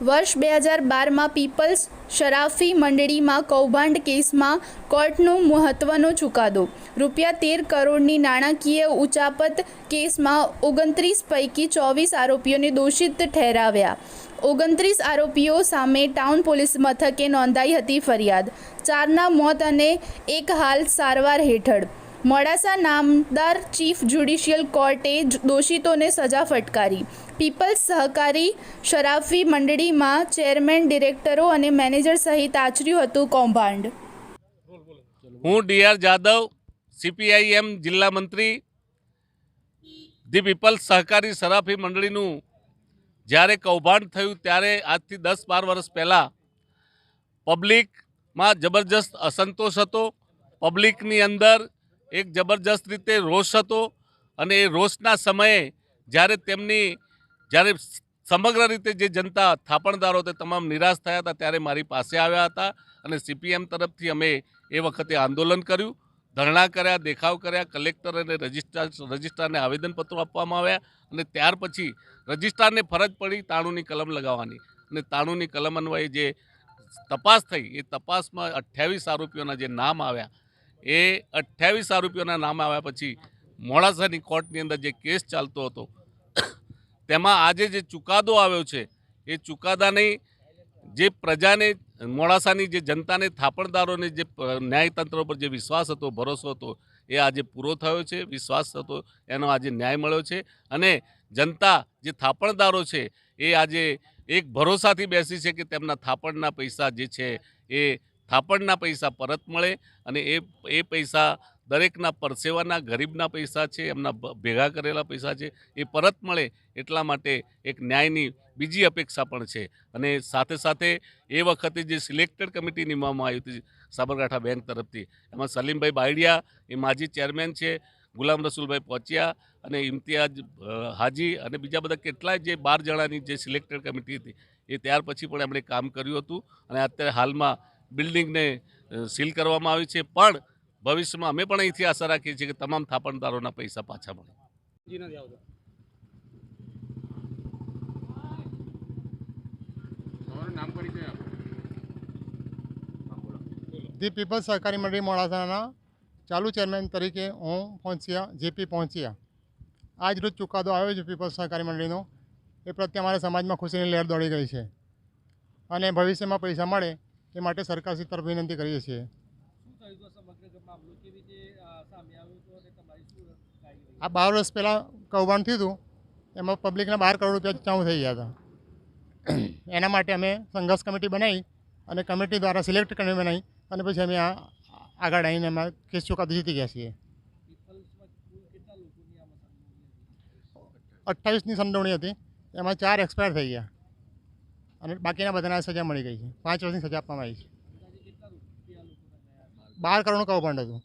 વર્ષ બે હજાર બારમાં પીપલ્સ શરાફી મંડળીમાં કૌભાંડ કેસમાં કોર્ટનો મહત્વનો ચુકાદો. રૂપિયા તેર કરોડની નાણાકીય ઉચાપત કેસમાં ઓગણત્રીસ પૈકી ચોવીસ આરોપીઓને દોષિત ઠેરાવ્યા. ઓગણત્રીસ આરોપીઓ સામે ટાઉન પોલીસ મથકે નોંધાઈ હતી ફરિયાદ. ચારના મોત અને એક હાલ સારવાર હેઠળ. મોડાસા નામદાર ચીફ જ્યુડિશિયલ કોર્ટે દોષિતોને સજા ફટકારી. પીપલ્સ સહકારી શરાફી મંડળીમાં ચેરમેન, ડિરેક્ટરો અને મેનેજર સહિત આચર્યું હતું કૌભાંડ. હું ડીઆર જાદવ, સીપીઆઈએમ જિલ્લા મંત્રી. ધી પીપલ્સ સહકારી શરાફી મંડળીનું જ્યારે કૌભાંડ થયું ત્યારે આજથી દસ બાર વર્ષ પહેલાં પબ્લિકમાં જબરજસ્ત અસંતોષ હતો. પબ્લિકની અંદર એક જબરજસ્ત રીતે રોષ હતો અને એ રોષના સમયે જ્યારે તેમની, જ્યારે સમગ્ર રીતે જે જનતા થાપણદારો તે તમામ નિરાશ થયા હતા, ત્યારે મારી પાસે આવ્યા હતા અને સીપીએમ તરફથી અમે એ વખતે આંદોલન કર્યું. ધરણા કર્યા, દેખાવ કર્યા, કલેક્ટર અને રજિસ્ટ્રાર, રજિસ્ટ્રારને આવેદનપત્રો આપવામાં આવ્યા અને ત્યાર પછી રજિસ્ટ્રારને ફરજ પડી તાણુની કલમ લગાવવાની. અને તાણુની કલમ અન્વયે જે તપાસ થઈ, એ તપાસમાં અઠ્યાવીસ આરોપીઓના જે નામ આવ્યા એ અઠ્યાવીસ આરોપીઓના નામ આવ્યા પછી મોડાસાની કોર્ટની અંદર જે કેસ ચાલતો હતો, તેમાં આજે જે ચુકાદો આવ્યો છે, એ ચુકાદાની જે પ્રજાને મોડાસાની જે જનતાને થાપણદારોને જે ન્યાયતંત્ર પર જે વિશ્વાસ હતો, ભરોસો હતો, એ આજે પૂરો થયો છે, વિશ્વાસ હતો, એનો આજે ન્યાય મળ્યો છે અને જનતા જે થાપણદારો છે, એ આજે એક ભરોસાથી બેસી છે કે તેમના થાપણના પૈસા જે છે, એ થાપણના પૈસા પરત મળે અને એ એ પૈસા દરેકના પરસેવાના ગરીબના પૈસા છે, એમના ભેગા કરેલા પૈસા છે, એ પરત મળે એટલા માટે એક ન્યાયની બીજી અપેક્ષા પણ છે. અને સાથે સાથે એ વખતે જે સિલેક્ટેડ કમિટી નિમવામાં આવી હતી સાબરકાંઠા બેંક તરફથી, એમાં સલીમભાઈ બાયડિયા, એ માજી ચેરમેન છે, ગુલામ રસુલભાઈ પહોંચ્યા અને ઇમ્તિયાજ હાજી અને બીજા બધા કેટલાય જે બાર જણાની જે સિલેક્ટેડ કમિટી હતી, એ ત્યાર પછી પણ એમણે કામ કર્યું હતું. અને અત્યારે હાલમાં બિલ્ડિંગને સીલ કરવામાં આવી છે. પણ ભવિષ્યમાં અમે પણ અહીંથી આશા રાખીએ છીએ કે તમામ થાપણદારોના પૈસા પાછા મળે. ધી પીપલ્સ સહકારી મંડળી મોડાસાના. ચાલુ ચેરમેન તરીકે હું પહોંચ્યા જેપી પહોંચ્યા. આજ રોજ ચુકાદો આવ્યો છે પીપલ્સ સહકારી મંડળીનો. એ પ્રત્યે અમારા સમાજમાં ખુશીની લહેર દોડી ગઈ છે. અને ભવિષ્યમાં પૈસા મળે એ માટે સરકારશ્રી તરફ વિનંતી કરીએ છીએ. આ બાર વર્ષ પહેલાં કૌભાંડ થયું હતું. એમાં પબ્લિકના બાર કરોડ રૂપિયા ચાઉ થઈ ગયા હતા. એના માટે અમે સંઘર્ષ કમિટી બનાવી અને કમિટી દ્વારા સિલેક્ટ કમિટી બનાવી અને પછી અમે આ આગળ આવીને એમાં કેસ ચુકાદો જીતી ગયા છીએ. અઠ્ઠાવીસની સંડોવણી હતી. એમાં ચાર એક્સપાયર થઈ ગયા. અને બાકીના બધાના સજા મળી ગઈ છે. પાંચ વર્ષની સજા આપવામાં આવી છે. બાર કરોડનું કૌભાંડ હતું.